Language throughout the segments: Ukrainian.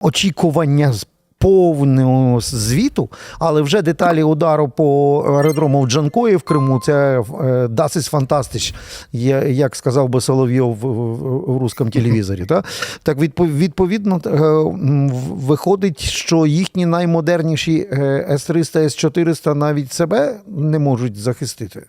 очікування з повного звіту, але вже деталі удару по аеродрому в Джанкої в Криму це е, дасить фантастич, як сказав би Соловйов в, русском телевізорі. Та? Так відпо- відповідно е, виходить, що їхні наймодерніші е, С-300, С-400 навіть себе не можуть захистити.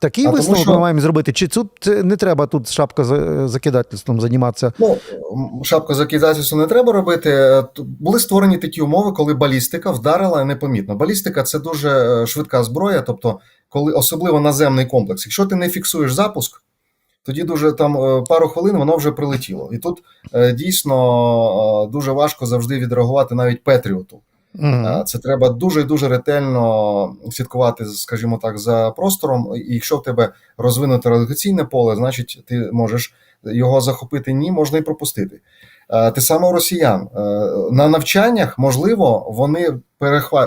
Такий А тому висновок що- ми маємо зробити. Чи тут е, не треба тут шапка закидательством займатися? Ну, м, шапку закидательству не треба робити. Е, Були створені такі умови, коли балістика вдарила непомітно. Балістика це дуже е, швидка зброя, тобто, коли особливо наземний комплекс. Якщо ти не фіксуєш запуск, тоді дуже там е, пару хвилин воно вже прилетіло. І тут е, дійсно е, дуже важко завжди відреагувати навіть Петріоту. Е, Це треба дуже дуже ретельно слідкувати, скажімо так, за простором. І якщо в тебе розвинуте радіаційне поле, значить ти можеш його захопити ні, можна і пропустити. Е, Те саме у росіян Е, на навчаннях, можливо, вони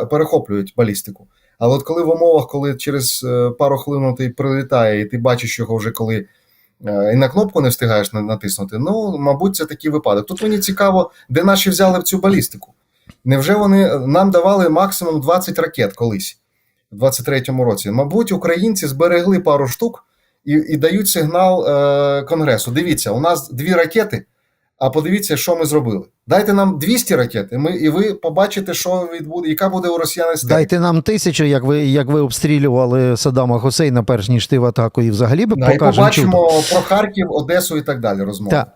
перехоплюють балістику. Але от коли в умовах, коли через е, пару хвилин ти прилітає, і ти бачиш його вже коли. І на кнопку не встигаєш на- натиснути. Ну, мабуть, це такий випадок. Тут мені цікаво, де наші взяли в цю балістику. Невже вони нам давали максимум 20 ракет колись, в 23-му році? Мабуть, українці зберегли пару штук і, і дають сигнал е, Конгресу. Дивіться, у нас дві ракети, а подивіться, що ми зробили. Дайте нам 200 ракет, і, ми, і ви побачите, що відбуде, яка буде у росіян істерика. Дайте нам тисячу, як ви, як ви обстрілювали Саддама Хусейна, перш ніж ти в атаку, і взагалі би Да, і покажемо чудо. побачимо про Харків, Одесу і так далі розмови. Так,